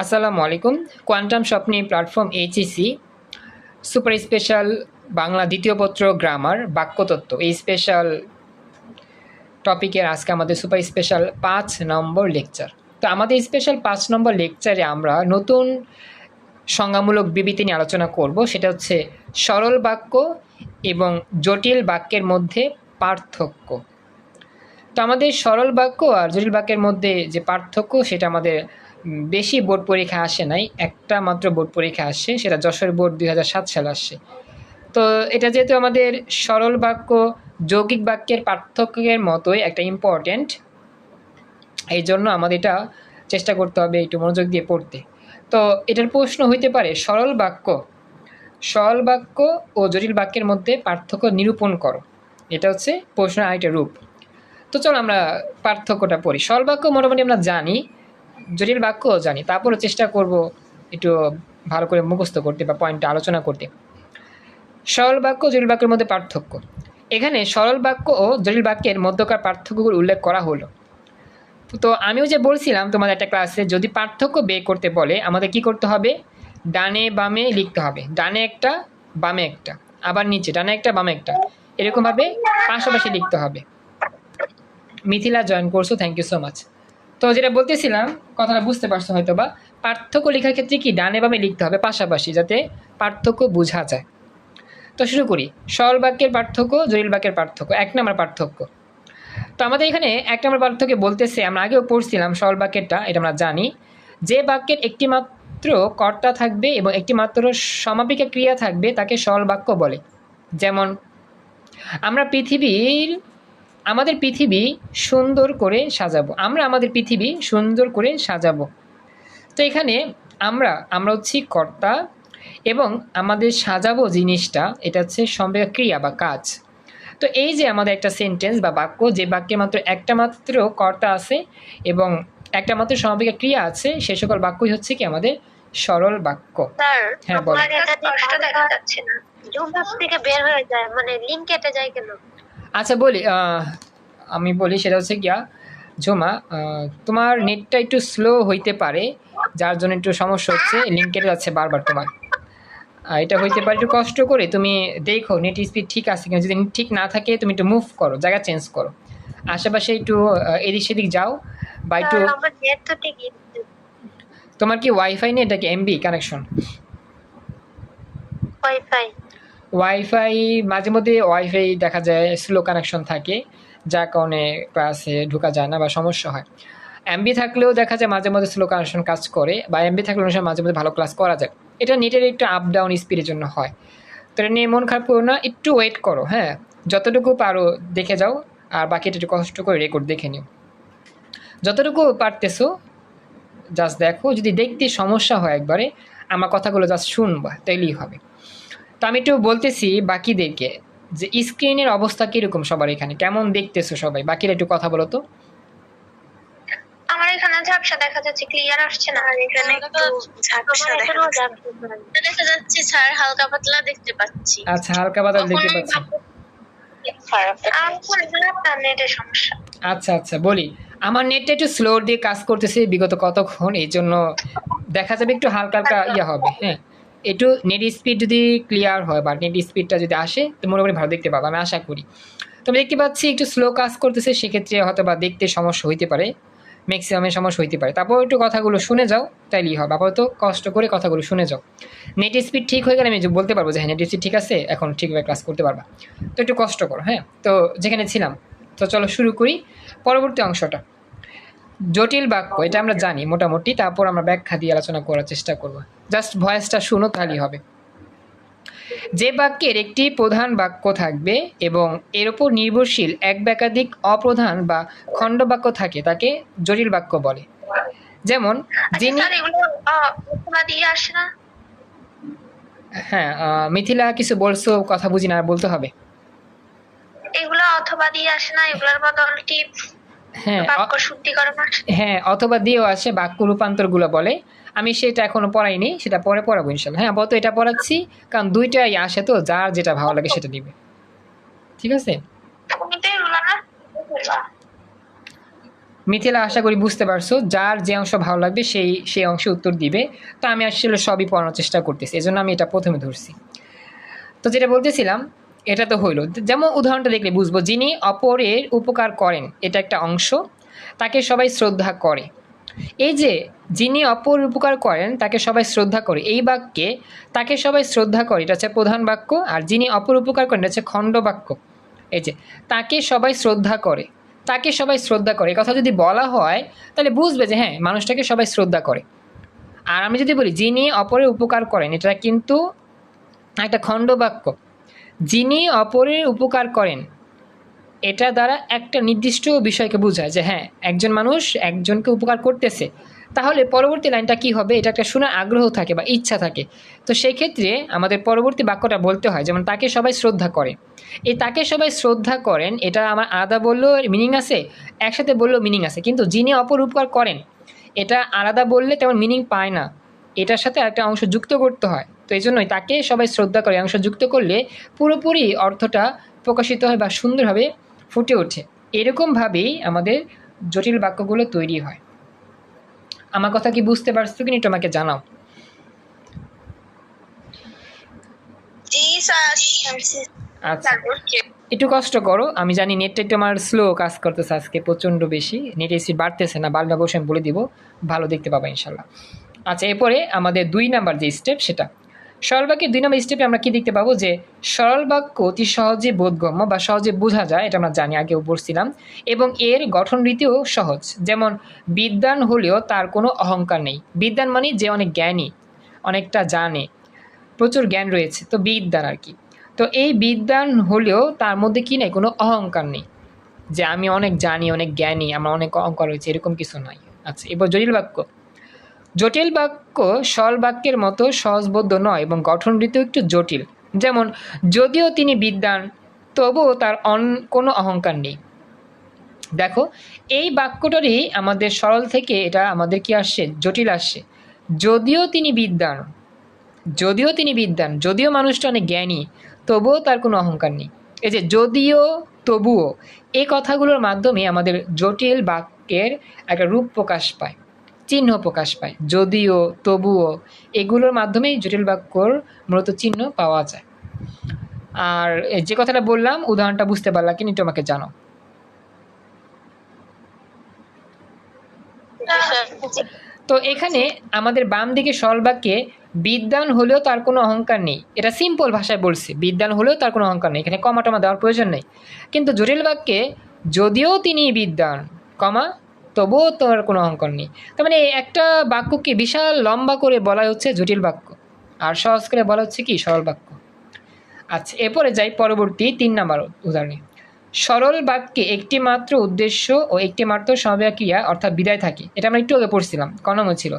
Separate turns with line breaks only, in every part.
আসসালামু আলাইকুম। Quantum স্বপ্নি platform HSC super special Bangla দ্বিতীয় পত্র গ্রামার বাক্যতত্ত্ব এই স্পেশাল টপিকের আজকে আমাদের সুপার স্পেশাল পাঁচ নম্বর লেকচার। তো আমাদের স্পেশাল পাঁচ নম্বর লেকচারে আমরা নতুন সংজ্ঞামূলক বিবৃতি নিয়ে আলোচনা করব। সেটা হচ্ছে সরল বাক্য এবং জটিল বাক্যের মধ্যে পার্থক্য। তো আমাদের সরল বাক্য আর জটিল বাক্যের মধ্যে যে পার্থক্য, সেটা আমাদের বেশি বোর্ড পরীক্ষা আসে নাই, একটা মাত্র বোর্ড পরীক্ষা আসে, সেটা যশোর বোর্ড দুই হাজার সাত সালে আসছে তো এটা যেহেতু আমাদের সরল বাক্য, যৌগিক বাক্যের পার্থক্যের মতোই একটা ইম্পর্ট্যান্ট এই জন্য আমাদের এটা চেষ্টা করতে হবে একটু মনোযোগ দিয়ে পড়তে। তো এটার প্রশ্ন হইতে পারে, সরল বাক্য সরল বাক্য ও জটিল বাক্যের মধ্যে পার্থক্য নিরূপণ করো। এটা হচ্ছে প্রশ্নের আরেকটা রূপ। তো চলো আমরা পার্থক্যটা পড়ি। সরল বাক্য মোটামুটি আমরা জানি জটিল বাক্য জানি তারপরে চেষ্টা করব একটু ভালো করে মুখস্থ করতে বা পয়েন্টটা আলোচনা করতে। সরল বাক্য, জটিল বাক্যের মধ্যে পার্থক্য। এখানে সরল বাক্য ও জটিল বাক্যের মধ্যকার পার্থক্যগুলো উল্লেখ করা হলো। তো আমিও যে বলছিলাম তোমাদের একটা ক্লাসে যদি পার্থক্য বের করতে বলে, আমাদের কি করতে হবে? ডানে বামে লিখতে হবে। ডানে একটা, বামে একটা। আবার নিচে, ডানে একটা, বামে একটা। এরকমভাবে পাশাপাশি লিখতে হবে। মিথিলা জয়েন করছ থ্যাংক ইউ সো মাচ তো যেটা বলতেছিলাম, কথাটা বুঝতে পারছ হয়তো বা পার্থক্য লেখার ক্ষেত্রে কি ডানে বামে লিখতে হবে পাশাপাশি যাতে পার্থক্য বোঝা যায়? তো শুরু করি। সরল বাক্যের পার্থক্য, জটিল বাক্যের পার্থক্য, এক নম্বর পার্থক্য। তো আমাদের এখানে এক নম্বর পার্থক্য বলতেছে, আমরা আগেও পড়ছিলাম সরল বাক্যেরটা, এটা আমরা জানি, যে বাক্যের একটি মাত্র কর্তা থাকবে এবং একটি মাত্র সমাপিকা ক্রিয়া থাকবে, তাকে সরল বাক্য বলে। যেমন, আমরা পৃথিবীর আমাদের পৃথিবী সুন্দর করে সাজাবো। আমরা আমাদের পৃথিবী সুন্দর করে সাজাবো। তো এখানে আমরা আমরা হচ্ছি কর্তা এবং আমাদের সাজাবো জিনিসটা এটা হচ্ছে সম্বেগ ক্রিয়া বা কাজ। তো এই যে আমাদের একটা সেন্টেন্স বা বাক্য যে বাক্যে মাত্র একটা মাত্র কর্তা আছে এবং একটা মাত্র সমাপিকা ক্রিয়া আছে সে সকল বাক্যই হচ্ছে কি আমাদের সরল বাক্য। হ্যাঁ, বলো।
থেকে বের হয়ে যায় মানে লিংক কেটে যায় কেন?
আচ্ছা বলি আমি বলি সেটা হচ্ছে গিয়া ঝুমা তোমার নেটটা একটু স্লো হইতে পারে যার জন্য একটু সমস্যা হচ্ছে লিঙ্ক কেটে যাচ্ছে বারবার তোমার। এটা হইতে পারে একটু কষ্ট করে তুমি দেখো নেট স্পিড ঠিক আছে কিনা যদি ঠিক না থাকে তুমি একটু মুভ করো জায়গা চেঞ্জ করো। আশেপাশে একটু এদিক সেদিক যাও বা একটু তোমার কি ওয়াইফাই নেই? এটা কি এমবি কানেকশন
ওয়াইফাই
ওয়াইফাই মাঝে মধ্যে ওয়াইফাই দেখা যায় স্লো কানেকশন থাকে, যার কারণে ক্লাসে ঢোকা যায় না বা সমস্যা হয়। এমবি থাকলেও দেখা যায় মাঝে মধ্যে স্লো কানেকশন কাজ করে বা এমবি থাকলে অনেক সময় মাঝে মধ্যে ভালো ক্লাস করা যায়। এটা নেটের একটু আপ ডাউন স্পিডের জন্য হয়। তো এটা নিয়ে মন খারাপ করো না, একটু ওয়েট করো হ্যাঁ? যতটুকু পারো দেখে যাও, আর বাকিটা একটু কষ্ট করে রেকর্ড দেখে নিও। যতটুকু পারতেছো জাস্ট দেখো, যদি দেখতে সমস্যা হয় একবারে, আমার কথাগুলো জাস্ট শুনবা, তাইলেই হবে। তো আমি একটু বলতেছি বাকিদেরকে যে স্ক্রিনের অবস্থা কীরকম সবার এখানে? কেমন দেখতেছো সবাই? বাকিরা একটু কথা বলো তো।
আমার এখানে ঝাপসা দেখা যাচ্ছে ক্লিয়ার আসছে না আর এখানে একটু ঝাপসা দেখা যাচ্ছে। স্যার হালকা পাতলা দেখতে পাচ্ছি।
আচ্ছা হালকা বাদল দেখতে পাচ্ছি। আচ্ছা আচ্ছা বলি। আমার নেটটা একটু স্লো দিয়ে কাজ করতেছে বিগত কতক্ষণ এই জন্য দেখা যাবে একটু হালকা হালকা ইয়ে হবে হ্যাঁ। একটু নেট স্পিড যদি ক্লিয়ার হয় বা নেট স্পিডটা যদি আসে, তো মোটামুটি ভালো দেখতে পাবো, আমি আশা করি। তো আমি দেখতে পাচ্ছি একটু স্লো কাজ করতেছে, সেক্ষেত্রে হয়তো বা দেখতে সমস্যা হইতে পারে ম্যাক্সিমামের সমস্যা হইতে পারে। তারপর একটু কথাগুলো শুনে যাও, তাইলেই হবে। আপাতত কষ্ট করে কথাগুলো শুনে যাও। নেট স্পিড ঠিক হয়ে গেলে আমি বলতে পারব যে হ্যাঁ নেট স্পিড ঠিক আছে, এখন ঠিকভাবে ক্লাস করতে পারবা। তো একটু কষ্ট করো হ্যাঁ? তো যেখানে ছিলাম, তো চলো শুরু করি। পরবর্তী অংশটা। জটিল বাক্য এটা আমরা জানি মোটামুটি। তারপর আমরা ব্যাখ্যা দিয়ে আলোচনা করার চেষ্টা করব। জাস্ট ভয়েসটা শুনো তাহলেই হবে। যে বাক্যের একটি প্রধান বাক্য থাকবে এবং এর উপর নির্ভরশীল এক বা একাধিক অপ্রধান বা খণ্ড বাক্য থাকে তাকে জটিল বাক্য বলে। যেমন যিনি
না?
হ্যাঁ মিথিলা কিছু বলছো কথা বুঝি না বলতে হবে।
এগুলো অথবা দিয়ে আসে না এগুলোর বদল টিপ
হ্যাঁ
বাক্য শুদ্ধিকরণ
হ্যাঁ অথবা দিয়েও আসে বাক্য রূপান্তরগুলো বলে। আমি সেটা এখনও পড়াইনি সেটা পরে পড়াবো ইনশাল্লাহ। হ্যাঁ আপাতত এটা পড়াচ্ছি কারণ দুইটাই আসে তো যার যেটা ভালো লাগে সেটা নিবে। ঠিক আছে? মিথিলা। আশা করি বুঝতে পারছ যার যে অংশ ভালো লাগবে সেই সেই অংশে উত্তর দিবে। তো আমি আসলে সবই পড়ানোর চেষ্টা করতেছি এজন্য আমি এটা প্রথমে ধরছি। তো যেটা বলতেছিলাম এটা তো হইল। যেমন উদাহরণটা দেখলে বুঝব, যিনি অপরের উপকার করেন, এটা একটা অংশ, তাকে সবাই শ্রদ্ধা করে। এই যে যিনি অপর উপকার করেন, তাকে সবাই শ্রদ্ধা করে, এই বাক্যে তাকে সবাই শ্রদ্ধা করে, এটা হচ্ছে প্রধান বাক্য, আর যিনি অপর উপকার করেন, এটা হচ্ছে খণ্ড বাক্য। এই যে তাকে সবাই শ্রদ্ধা করে, তাকে সবাই শ্রদ্ধা করে কথা যদি বলা হয়, তাহলে বুঝবে যে হ্যাঁ মানুষটাকে সবাই শ্রদ্ধা করে। আর আমি যদি বলি, যিনি অপরের উপকার করেন, এটা কিন্তু একটা খণ্ড বাক্য। যিনি অপরের উপকার করেন, এটা দ্বারা একটা নির্দিষ্ট বিষয়কে বোঝায় যে হ্যাঁ একজন মানুষ একজনকে উপকার করতেছে। তাহলে পরবর্তী লাইনটা কি হবে? এটা একটা শোনার আগ্রহ থাকে বা ইচ্ছা থাকে। তো সেই ক্ষেত্রে আমাদের পরবর্তী বাক্যটা বলতে হয়, যেমন তাকে সবাই শ্রদ্ধা করে। এই তাকে সবাই শ্রদ্ধা করেন, এটা আমার আলাদা বললেও মিনিং আছে, একসাথে বললেও মিনিং আছে। কিন্তু যিনি অপর উপকার করেন, এটা আলাদা বললে তেমন মিনিং পায় না। এটার সাথে একটা অংশ যুক্ত করতে হয়। তো এই জন্যই তাকে সবাই শ্রদ্ধা করে অংশ যুক্ত করলে পুরোপুরি অর্থটা প্রকাশিত হয় বা সুন্দরভাবে ফুটে ওঠে। এরকমভাবেই আমাদের জটিল বাক্যগুলো তৈরি হয়। আমার কথা কি বুঝতে পারছ কিনা একটু আমাকে জানাও। আচ্ছা। একটু কষ্ট করো আমি জানি নেটটা একটু আমার স্লো কাজ করতেছে আজকে প্রচণ্ড বেশি। নেট স্পিড বাড়তেছে না বাড়লে অবশ্যই আমি বলে দিব ভালো দেখতে পাবো ইনশাল্লাহ। আচ্ছা এরপরে আমাদের দুই নাম্বার যে স্টেপ সেটা। সরল বাক্যের দুই নম্বর স্টেপে আমরা কি দেখতে পাবো? যে সরল বাক্য অতি সহজে বোধগম্য বা সহজে বোঝা যায়, এটা আমরা জানি, আগেও পড়ছিলাম এবং এর গঠন রীতিও সহজ। যেমন, বিদ্যান হলেও তার কোনো অহংকার নেই। বিদ্যান মানে যে অনেক জ্ঞানী, অনেকটা জানে, প্রচুর জ্ঞান রয়েছে, তো বিদ্যান আর কি। তো এই বিদ্যান হলেও তার মধ্যে কি নেই? কোনো অহংকার নেই। যে আমি অনেক জানি, অনেক জ্ঞানী, আমার অনেক অহংকার রয়েছে, এরকম কিছু নাই। আচ্ছা এবার জটিল বাক্য। জটিল বাক্য সরল বাক্যের মতো সহজবোধ্য নয় এবং গঠন রীতিও একটু জটিল। যেমন, যদিও তিনি বিদ্যান তবুও তার অন, কোনো অহংকার নেই। দেখো, এই বাক্যটারই আমাদের সরল থেকে এটা আমাদের কি আসছে? জটিল আসছে। যদিও তিনি বিদ্যান যদিও তিনি বিদ্যান যদিও মানুষটা অনেক জ্ঞানী, তবুও তার কোনো অহংকার নেই। এই যে, যদিও, তবুও, এই কথাগুলোর মাধ্যমে আমাদের জটিল বাক্যের একটা রূপ প্রকাশ পায়। চিহ্ন প্রকাশ পায়। যদিও তবুও এগুলোর মাধ্যমেই জটিল বাক্যর মূলত চিহ্ন পাওয়া যায়। আর যে কথাটা বললাম উদাহরণটা বুঝতে পারলাম কিনা আমাকে জানো তো এখানে আমাদের বাম দিকে সরল বাক্যে বিদ্যান হলেও তার কোনো অহংকার নেই। এটা সিম্পল ভাষায় বলছি বিদ্যান হলেও তার কোনো অহংকার নেই। এখানে কমা টমা দেওয়ার প্রয়োজন নেই। কিন্তু জটিল বাক্যে যদিও তিনি বিদ্যান কমা তবুও তোমার কোনো অহংকার নেই। তার মানে একটা বাক্যকে বিশাল লম্বা করে বলা হচ্ছে জটিল বাক্য। আর সহজ করে বলা হচ্ছে কি? সরল বাক্য। আচ্ছা এরপরে যাই পরবর্তী তিন নাম্বার উদাহরণে। সরল বাক্যে একটি মাত্র উদ্দেশ্য ও একটি মাত্র সমবায় ক্রিয়া অর্থাৎ বিদায় থাকে। এটা আমরা একটু আগে পড়ছিলাম কনম ছিল।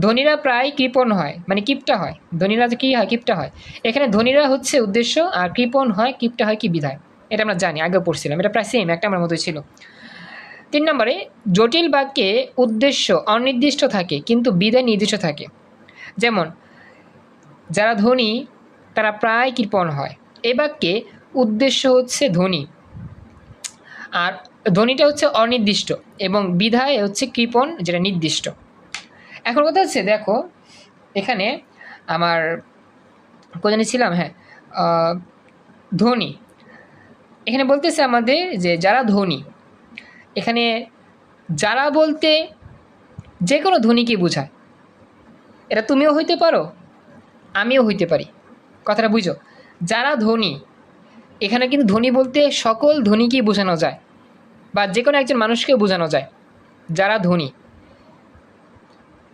ধনীরা প্রায় কৃপণ হয় মানে কিপটা হয়। ধনীরা কী হয়? কিপটা হয়। এখানে ধনীরা হচ্ছে উদ্দেশ্য আর কৃপণ হয়, কিপটা হয় কি? বিদায়। এটা আমরা জানি, আগেও পড়ছিলাম। এটা প্রায় সেম একটা আমার মতোই ছিল। তিন নম্বরে, জটিল বাক্যে উদ্দেশ্য অনির্দিষ্ট থাকে, কিন্তু বিদায় নির্দিষ্ট থাকে। যেমন, যারা ধনী, তারা প্রায় কৃপণ হয়। এ বাক্যে উদ্দেশ্য হচ্ছে ধনী। আর ধ্বনিটা হচ্ছে অনির্দিষ্ট এবং বিধায় হচ্ছে কৃপণ, যেটা নির্দিষ্ট। এখন কথা হচ্ছে, দেখো, এখানে আমার কোথায় ছিলাম হ্যাঁ ধনী। এখানে বলতেছে আমাদের যে, যারা ধনী এখানে যারা বলতে যে কোনো ধনীকে বোঝায়। এটা তুমিও হইতে পারো, আমিও হইতে পারি। কথাটা বুঝো? যারা ধনী, এখানে কিন্তু ধনী বলতে সকল ধনীকেই বোঝানো যায় বা যে কোনো একজন মানুষকেও বোঝানো যায়, যারা ধনী।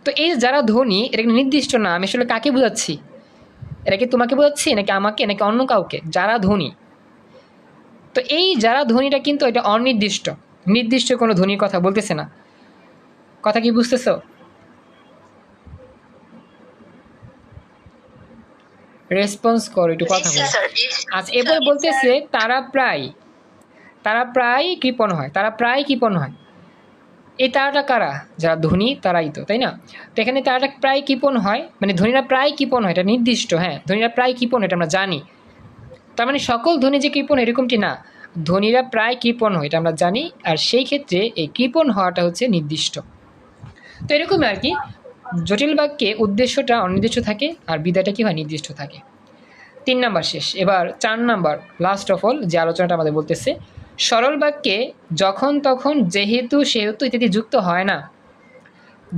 তো এই যারা ধনী, এটা নির্দিষ্ট না, আমি আসলে কাকে বোঝাচ্ছি? এটা কি তোমাকে বোঝাচ্ছি, নাকি আমাকে, নাকি অন্য কাউকে? যারা ধনী। তো এই যারা ধনীটা কিন্তু এটা অনির্দিষ্ট। নির্দিষ্ট কোনো ধনীর কথা বলতেছে না। কথা কি বুঝতেছো? রেসপন্স করো একটু কথা বলো। আচ্ছা এরপরে বলতেছে তারা প্রায় তারা প্রায় কৃপণ হয় তারা প্রায় কৃপণ হয়। এই তারাটা কারা? যারা ধনী তারাই তো তাই না? তো এখানে তারাটা প্রায় কৃপণ হয় মানে ধনীরা প্রায় কৃপণ হয় এটা নির্দিষ্ট হ্যাঁ ধনীরা প্রায় কৃপণ এটা আমরা জানি। তার মানে সকল ধনী যে কৃপণ এরকমটি না। ধনীরা প্রায় কৃপণ হয়, এটা আমরা জানি, আর সেই ক্ষেত্রে এই কৃপণ হওয়াটা হচ্ছে নির্দিষ্ট। তো এরকমই আর কি, জটিল বাক্যে উদ্দেশ্যটা অনির্দিষ্ট থাকে আর বিদায়টা কী হয় নির্দিষ্ট থাকে। তিন নাম্বার শেষ, এবার চার নাম্বার লাস্ট অফ অল যে আলোচনাটা আমাদের বলতেছে, সরল বাক্যে যখন তখন যেহেতু সেহেতু ইত্যাদি যুক্ত হয় না।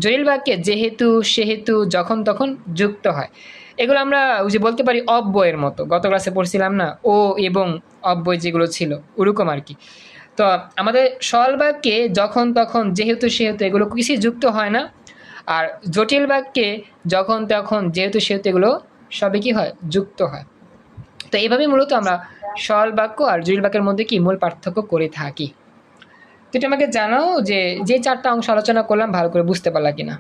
জটিল বাক্যে যেহেতু সেহেতু যখন তখন যুক্ত হয়। এগুলো আমরা ওই যে বলতে পারি অব্যয়ের মতো, গত ক্লাসে পড়ছিলাম না, ও এবং অব্যয় যেগুলো ছিল ওরকম আর কি। তো আমাদের সরল বাক্যে যখন তখন যেহেতু সেহেতু এগুলো কিছুই যুক্ত হয় না আর জটিল বাক্যে যখন তখন যেহেতু সেহেতু এগুলো সবই কি হয়? যুক্ত হয়। তো এইভাবে মূলত আমরা সরল বাক্য আর জটিল বাক্যের মধ্যে কি মূল পার্থক্য করে থাকি। তো এটা আমাকে জানাও যে যে চারটা অংশ আলোচনা করলাম ভালো করে বুঝতে পারলা কিনা?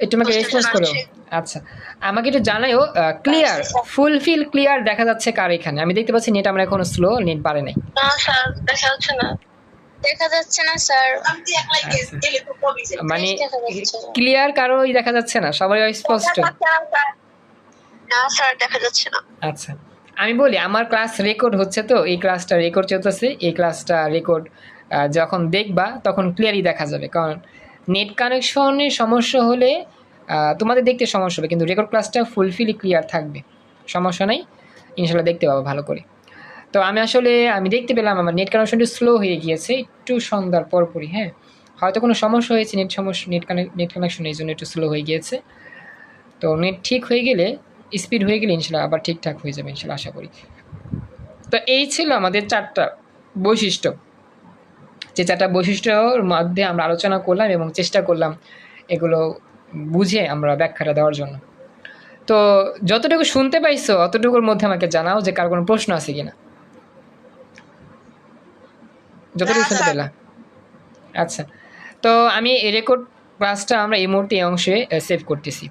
একটু আমাকে রেসপন্স করো। আচ্ছা আমাকে একটু জানাইও ক্লিয়ার। ফুলফিল ক্লিয়ার দেখা যাচ্ছে কার এখানে? আমি দেখতে পাচ্ছি নেট আমরা এখনও স্লো নেট বাড়ে নাই।
না স্যার দেখা যাচ্ছে না। দেখা যাচ্ছে না স্যার।
মানে। ক্লিয়ার কারোই দেখা যাচ্ছে না? সবাই স্পষ্ট
না স্যার। দেখা যাচ্ছে না।
আচ্ছা আমি বলি আমার ক্লাস রেকর্ড হচ্ছে তো এই ক্লাসটা রেকর্ড চলতেছে এই ক্লাসটা রেকর্ড যখন দেখবা তখন ক্লিয়ারই দেখা যাবে। কারণ নেট কানেকশনের সমস্যা হলে তোমাদের দেখতে সমস্যা হবে, কিন্তু রেকর্ড ক্লাসটা ফুলফিলি ক্লিয়ার থাকবে। সমস্যা নাই ইনশাল্লাহ দেখতে পাবো ভালো করে। তো আমি আসলে, আমি দেখতে পেলাম আমার নেট কানেকশনটা স্লো হয়ে গিয়েছে, একটু সন্ধ্যার পরপরই হ্যাঁ। হয়তো কোনো সমস্যা হয়েছে নেট সমস্যা নেট কানেক্ট নেট কানেকশন এই জন্য একটু স্লো হয়ে গিয়েছে। তো নেট ঠিক হয়ে গেলে স্পিড হয়ে গেলে ইনশাল্লাহ আবার ঠিকঠাক হয়ে যাবে ইনশাল্লাহ আশা করি। তো এই ছিল আমাদের চারটা বৈশিষ্ট্য। যে চারটা বৈশিষ্ট্যর মধ্যে আমরা আলোচনা করলাম এবং চেষ্টা করলাম এগুলো বুঝে আমরা ব্যাখ্যাটা দেওয়ার জন্য। তো যতটুকু শুনতে পাইছো অতটুকুর মধ্যে আমাকে জানাও যে কার কোনো প্রশ্ন আছে কিনা। যতটুকু শুনতে পেলাম আচ্ছা। তো আমি এই রেকর্ড ক্লাসটা আমরা এই মুহূর্তে এই অংশে সেভ করতেছি।